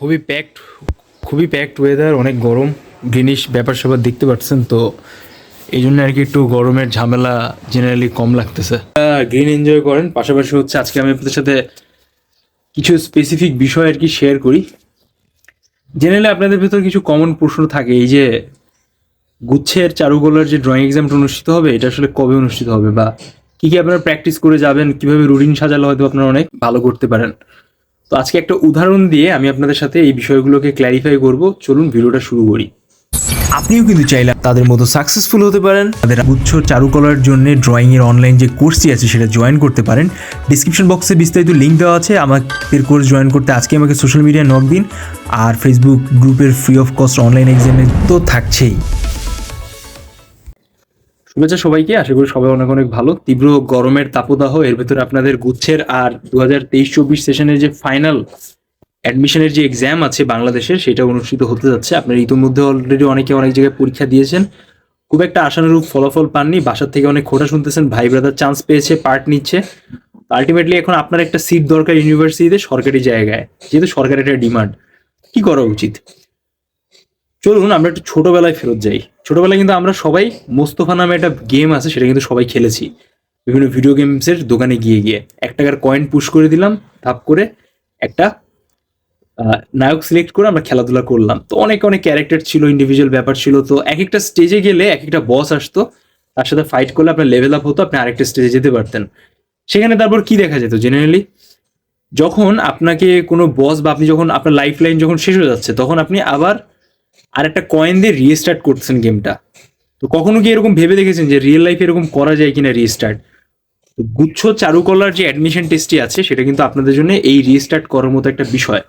খুবই প্যাকড খুবই packed weather অনেক গরম। গ্রিনিশ ব্যাপার স্যাপার দেখতে পাচ্ছেন তো, এই জন্য আর কি একটু গরমের ঝামেলা জেনারেলি কম লাগতেছে। গ্রিন এনজয় করেন, পাশাপাশি হচ্ছে আজকে আমি আপনাদের সাথে কিছু স্পেসিফিক বিষয় আর কি শেয়ার করি। জেনারেলি আপনাদের ভেতর কিছু কমন প্রশ্ন থাকে, এই যে গুচ্ছের চারুকলার যে ড্রয়িং এক্সামটা অনুষ্ঠিত হবে, এটা আসলে কবে অনুষ্ঠিত হবে বা কী কী আপনারা প্র্যাকটিস করে যাবেন, কীভাবে রুটিন সাজালে হয়তো আপনারা অনেক ভালো করতে পারেন। তো আজকে একটা উদাহরণ দিয়ে আমি আপনাদের সাথে এই বিষয়গুলোকে ক্ল্যারিফাই করব। চলুন ভিডিওটা শুরু করি। আপনিও কিন্তু চাইলে তাদের মতো সাকসেসফুল হতে পারেন। তাদের গুচ্ছ চারুকলার জন্য ড্রয়িং এর অনলাইন যে কোর্সটি আছে, সেটা জয়েন করতে পারেন। ডিসক্রিপশন বক্সে বিস্তারিত লিঙ্ক দেওয়া আছে। আমাদের কোর্স জয়েন করতে আজকে আমাকে সোশ্যাল মিডিয়ায় নক দিন। আর ফেসবুক গ্রুপের ফ্রি অফ কস্ট অনলাইন এক্সামে তো থাকছেই। শুভেচ্ছা সবাইকে, আশা করি সবাই অনেক অনেক ভালো। তীব্র গরমের তাপদাহ, এর ভেতরে আপনাদের গুচ্ছের আর দু হাজার তেইশ চব্বিশ সেশনের যে ফাইনাল অ্যাডমিশনের যে এক্সাম আছে বাংলাদেশের, সেটা অনুষ্ঠিত হতে যাচ্ছে। আপনারা ইতিমধ্যে অলরেডি অনেকে অনেক জায়গায় পরীক্ষা দিয়েছেন। খুব একটা আশানুরূপ ফলাফল পাননি। বাসার থেকে অনেক খোটা শুনতেছেন, ভাই ব্রাদার চান্স পেয়েছে পার্ট নিচ্ছে। আলটিমেটলি এখন আপনার একটা সিট দরকার ইউনিভার্সিটিতে সরকারি জায়গায়, যেহেতু সরকারের একটা ডিমান্ড কি করা উচিত? চলুন, আমরা একটু ছোটবেলায় ফেরত যাই। ছোটবেলায় কিন্তু আমরা সবাই মোস্তফা নামে একটা গেম আছে, সেটা কিন্তু সবাই খেলেছি। বিভিন্ন ভিডিও গেমসের দোকানে গিয়ে গিয়ে। এক টাকার কয়েন পুশ করে দিলাম, ধাপ করে একটা নায়ক সিলেক্ট করে আমরা খেলাধুলা করলাম। তো অনেক অনেক ক্যারেক্টার ছিল ইন্ডিভিজুয়াল ব্যাপার ছিল। তো এক একটা স্টেজে গেলে এক একটা বস আসতো, তার সাথে ফাইট করলে আপনার লেভেল আপ হতো, আপনি আরেকটা স্টেজে যেতে পারতেন। সেখানে তারপর কি দেখা যেত? জেনারেলি যখন আপনাকে কোনো বস বা আপনি যখন, আপনার লাইফ লাইন যখন শেষ হয়ে যাচ্ছে, তখন আপনি আবার আর একটা কয়েন দিয়ে রিস্টার্ট করছেন গেমটা তো কখনো কি এরকম ভেবে দেখেছেন যে রিয়েল লাইফে এরকম করা যায় কিনা রিস্টার্ট গুচ্ছ চারুকলার যে অ্যাডমিশন টেস্টটি আছে, সেটা কিন্তু আপনাদের জন্য এই রিস্টার্ট করার মতো একটা বিষয়।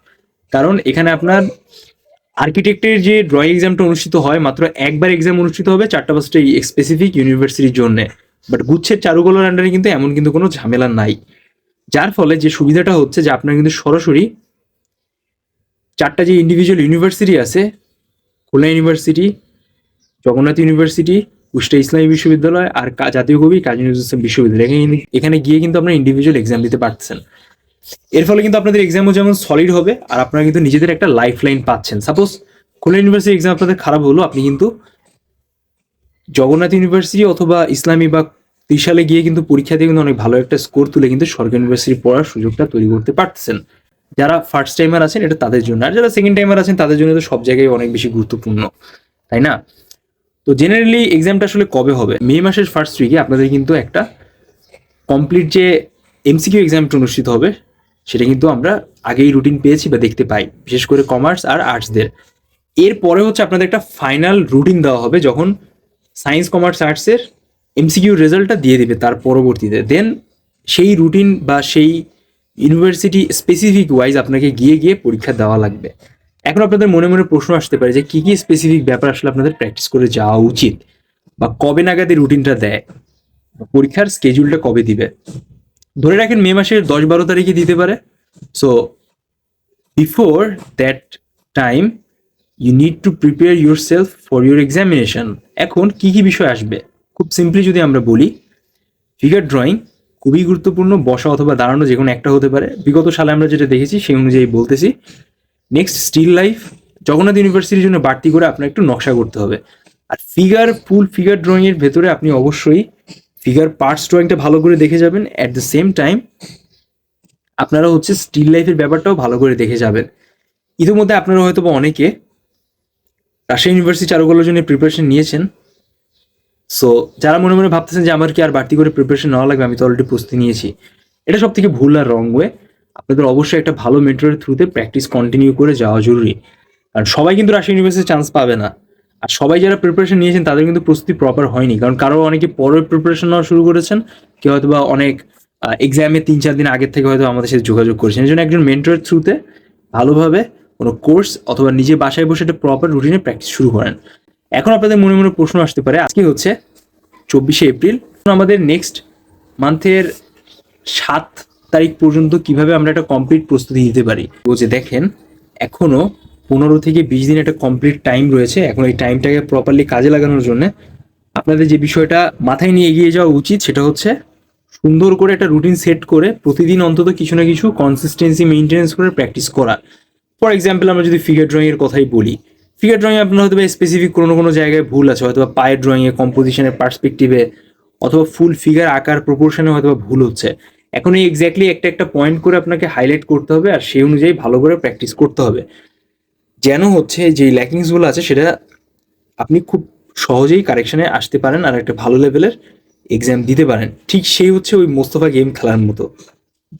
কারণ এখানে আপনার আর্কিটেক্টের যে ড্রয়িং এক্সামটা অনুষ্ঠিত হয়, মাত্র একবার এক্সাম অনুষ্ঠিত হবে, চারটা পাঁচটা স্পেসিফিক ইউনিভার্সিটির জন্য। বাট গুচ্ছের চারুকলার আন্ডারে কিন্তু এমন কিন্তু কোনো ঝামেলা নাই। যার ফলে যে সুবিধাটা হচ্ছে যে আপনার কিন্তু সরাসরি চারটা যে ইন্ডিভিজুয়াল ইউনিভার্সিটি আছে খুলনা ইউনিভার্সিটি জগন্নাথ ইউনিভার্সিটি কুষ্টা ইসলামী বিশ্ববিদ্যালয় আর জাতীয় কবি কাজী নজরুল ইসলাম বিশ্ববিদ্যালয়। এখানে এখানে গিয়ে কিন্তু আপনারা ইন্ডিভিজুয়াল এক্সাম দিতে পারছেন এর ফলে কিন্তু আপনাদের এক্সামও যেমন সলিড হবে, আর আপনারা কিন্তু নিজেদের একটা লাইফ লাইন পাচ্ছেন। সাপোজ খুলনা ইউনিভার্সিটি এক্সাম আপনাদের খারাপ হলো, আপনি কিন্তু জগন্নাথ ইউনিভার্সিটি অথবা ইসলামী বা ত্রিশালে গিয়ে কিন্তু পরীক্ষা দিয়ে কিন্তু অনেক ভালো একটা স্কোর তুলে কিন্তু সরকারি ইউনিভার্সিটি পড়ার সুযোগটা তৈরি করতে পারতেছেন। যারা ফার্স্ট টাইমার আছেন, এটা তাদের জন্য। আর যারা সেকেন্ড টাইমার আছেন, তাদের জন্য তো সব জায়গায় অনেক বেশি গুরুত্বপূর্ণ, তাই না? তো জেনারেলি এক্সামটা আসলে কবে হবে? মে মাসের ফার্স্ট উইকে আপনাদের কিন্তু একটা কমপ্লিট যে এমসিকিউ এক্সামটা অনুষ্ঠিত হবে, সেটা কিন্তু আমরা আগেই রুটিন পেয়েছি বা দেখতে পাই, বিশেষ করে কমার্স আর আর্টসদের এরপরে হচ্ছে আপনাদের একটা ফাইনাল রুটিন দেওয়া হবে, যখন সায়েন্স কমার্স আর্টসের এমসিকিউ রেজাল্টটা দিয়ে দিবে তার পরবর্তীতে। দেন সেই রুটিন বা সেই ইউনিভার্সিটি স্পেসিফিক ওয়াইজ আপনাকে গিয়ে গিয়ে পরীক্ষা দেওয়া লাগবে। এখন আপনাদের মনে মনে প্রশ্ন আসতে পারে যে কী কী স্পেসিফিক ব্যাপার আসলে আপনাদের প্র্যাকটিস করে যাওয়া উচিত বা কবে নাগাদ রুটিনটা দেয়? পরীক্ষার স্কেজুলটা কবে দিবে? ধরে রাখেন মে মাসের দশ বারো তারিখে দিতে পারে। So before that time you need to prepare yourself for your examination এখন কি কি বিষয় আসবে? খুব সিম্পলি যদি আমরা বলি ফিগার ড্রয়িং খুবই গুরুত্বপূর্ণ, বসা অথবা দাঁড়ানো যে কোনো একটা হতে পারে। বিগত সালে আমরা যেটা দেখেছি, সেই অনুযায়ী বলতেছি। নেক্সট স্টিল লাইফ জগন্নাথ ইউনিভার্সিটির জন্য বাড়তি করে আপনার একটু নকশা করতে হবে। আর ফিগার ফুল ফিগার ড্রয়িংয়ের ভেতরে আপনি অবশ্যই ফিগার পার্টস ড্রয়িংটা ভালো করে দেখে যাবেন। অ্যাট দ্য সেম টাইম আপনারা হচ্ছে স্টিল লাইফের ব্যাপারটাও ভালো করে দেখে যাবেন। ইতিমধ্যে আপনারা হয়তো বা অনেকে রাজশাহী ইউনিভার্সিটি চারুকলার জন্য প্রিপারেশন নিয়েছেন। সো যারা মনে মনে ভাবতেছেন যে আমার কি আর বাড়তি করে প্রিপারেশন নেওয়া লাগবে, আমি তো অলরেডি প্রস্তুতি নিয়েছি। এটা সব থেকে ভুল আর রং ওয়ে আপনাদের অবশ্যই একটা ভালো মেন্টরের থ্রুতে প্র্যাকটিস কন্টিনিউ করে যাওয়া জরুরি। কারণ সবাই কিন্তু রাজশাহী ইউনিভার্সিটি চান্স পাবে না। আর সবাই যারা প্রিপারেশন নিয়েছেন, তাদের কিন্তু প্রস্তুতি প্রপার হয়নি। কারণ কারও অনেকে পরে প্রিপারেশন নেওয়া শুরু করেছেন, কেউ হয়তো বা অনেক এক্সামে তিন চার দিন আগের থেকে হয়তো আমাদের সাথে যোগাযোগ করেছেন। এই জন্য একজন মেন্টরের থ্রুতে ভালোভাবে কোনো কোর্স অথবা নিজে বাসায় বসে একটা প্রপার রুটিনে প্র্যাকটিস শুরু করেন। এখন আপনাদের মনে মনে প্রশ্ন আসতে পারে, আজকে হচ্ছে চব্বিশে এপ্রিল। আমাদের নেক্সট মান্থের সাত তারিখ পর্যন্ত কীভাবে আমরা একটা কমপ্লিট প্রস্তুতি দিতে পারি? যে দেখেন, এখনও পনেরো থেকে বিশ দিন একটা কমপ্লিট টাইম রয়েছে। এখন এই টাইমটাকে প্রপারলি কাজে লাগানোর জন্য আপনাদের যে বিষয়টা মাথায় নিয়ে এগিয়ে যাওয়া উচিত, সেটা হচ্ছে সুন্দর করে একটা রুটিন সেট করে প্রতিদিন অন্তত কিছু না কিছু কনসিস্টেন্সি মেনটেন্স করে প্র্যাকটিস করা। ফর এক্সাম্পল আমরা যদি ফিগার ড্রয়িংয়ের কথাই বলি ফিগার ড্রয়িং আপনার হয়তো স্পেসিফিক কোনো কোনো জায়গায় ভুল আছে হয়তো পায়ের ড্রয়িংয়ে কম্পোজিশনের পার্সপেক্টিভে অথবা ফুল ফিগার আকার প্রপোর্শনে হয়তো ভুল হচ্ছে। এখন এই এক্স্যাক্টলি একটা একটা পয়েন্ট করে আপনাকে হাইলাইট করতে হবে আর সেই অনুযায়ী ভালো করে প্র্যাকটিস করতে হবে। যেন হচ্ছে যে ল্যাকিংসগুলো আছে সেটা আপনি খুব সহজেই কারেকশনে আসতে পারেন আর একটা ভালো লেভেলের এক্সাম দিতে পারেন। ঠিক সেই হচ্ছে ওই মোস্তফা গেম খেলার মতো।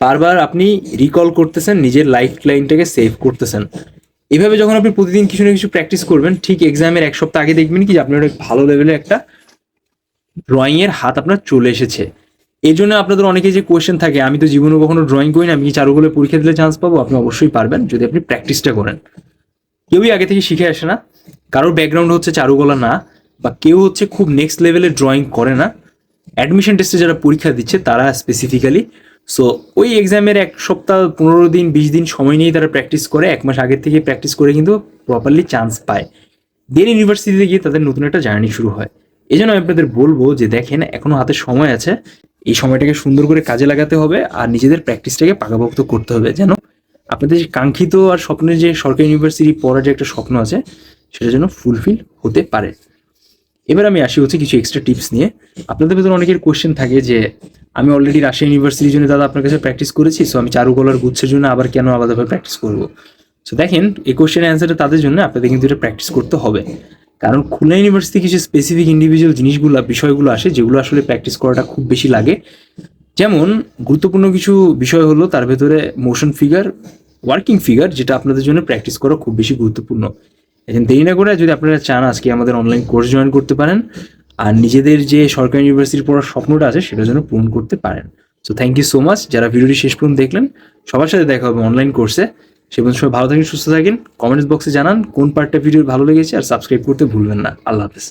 বারবার আপনি রিকল করতেছেন, নিজের লাইফ লাইনটাকে সেভ করতেছেন। এভাবে যখন আপনি প্রতিদিন কিছু না কিছু প্র্যাকটিস করবেন, ঠিক এক্সামের এক সপ্তাহ আগে দেখবেন কি আপনার ভালো লেভেলের একটা ড্রয়িং এর হাত আপনার চলে এসেছে। এই জন্য আপনাদের অনেকে যে কোয়েশ্চেন থাকে, আমি তো জীবনে কখনো ড্রয়িং করি না, আমি কি চারুকলে পরীক্ষা দিলে চান্স পাবো? আপনি অবশ্যই পারবেন, যদি আপনি প্র্যাকটিসটা করেন। কেউই আগে থেকে শিখে আসে না। কারোর ব্যাকগ্রাউন্ড হচ্ছে চারুকলা না, বা কেউ হচ্ছে খুব নেক্সট লেভেলের ড্রয়িং করে না। অ্যাডমিশন টেস্টে যারা পরীক্ষা দিচ্ছে, তারা স্পেসিফিক্যালি সো ওই এক্সামের এক সপ্তাহ, পনেরো দিন, বিশ দিন সময় নিয়ে তারা প্র্যাকটিস করে, এক মাস আগের থেকে প্র্যাকটিস করে কিন্তু প্রপারলি চান্স পায়। দেন ইউনিভার্সিটিতে গিয়ে তাদের নতুন একটা জার্নি শুরু হয়। এই জন্য আমি আপনাদের বলব যে দেখেন, এখনও হাতে সময় আছে। এই সময়টাকে সুন্দর করে কাজে লাগাতে হবে আর নিজেদের প্র্যাকটিসটাকে পাকাপোক্ত করতে হবে। যেন আপনাদের যে কাঙ্ক্ষিত আর স্বপ্নের যে সরকারি ইউনিভার্সিটি পড়ার যে একটা স্বপ্ন আছে, সেটা যেন ফুলফিল হতে পারে। এবার আমি আসি হচ্ছে কিছু এক্সট্রা টিপস নিয়ে। আপনাদের ভেতরে অনেকের কোশ্চেন থাকে যে, আমি অলরেডি রাশিয়া ইউনিভার্সিটির জন্য দাদা আপনার কাছে প্র্যাকটিস করেছি সো আমি চারুকলার গুচ্ছের জন্য আবার কেন আলাদাভাবে প্র্যাকটিস করব? সো দেখেন, এই কোশ্চেনের অ্যান্সারটা তাদের জন্য আপনাদের কিন্তু এটা প্র্যাকটিস করতে হবে। কারণ খুলনা ইউনিভার্সিটি কিছু স্পেসিফিক ইন্ডিভিজুয়াল জিনিসগুলো, বিষয়গুলো আসে যেগুলো আসলে প্র্যাকটিস করাটা খুব বেশি লাগে। যেমন, গুরুত্বপূর্ণ কিছু বিষয় হলো তার ভেতরে মোশন ফিগার ওয়ার্কিং ফিগার যেটা আপনাদের জন্য প্র্যাকটিস করা খুব বেশি গুরুত্বপূর্ণ। এখন দেরি না করে যদি আপনারা চান আজকে আমাদের অনলাইন কোর্স জয়েন করতে পারেন, আর নিজেদের যে সরকারি ইউনিভার্সিটির পড়ার স্বপ্নটা আছে সেটা যেন পূরণ করতে পারেন। So thank you so much যারা ভিডিওটি শেষ পর্যন্ত দেখলেন, সবার সাথে দেখা হবে অনলাইন কোর্সে সে পর্যন্ত সবাই ভালো থাকেন, সুস্থ থাকেন। কমেন্টস বক্সে জানান কোন পার্টটা ভিডিও ভালো লেগেছে, আর সাবস্ক্রাইব করতে ভুলবেন না। আল্লাহ হাফেজ।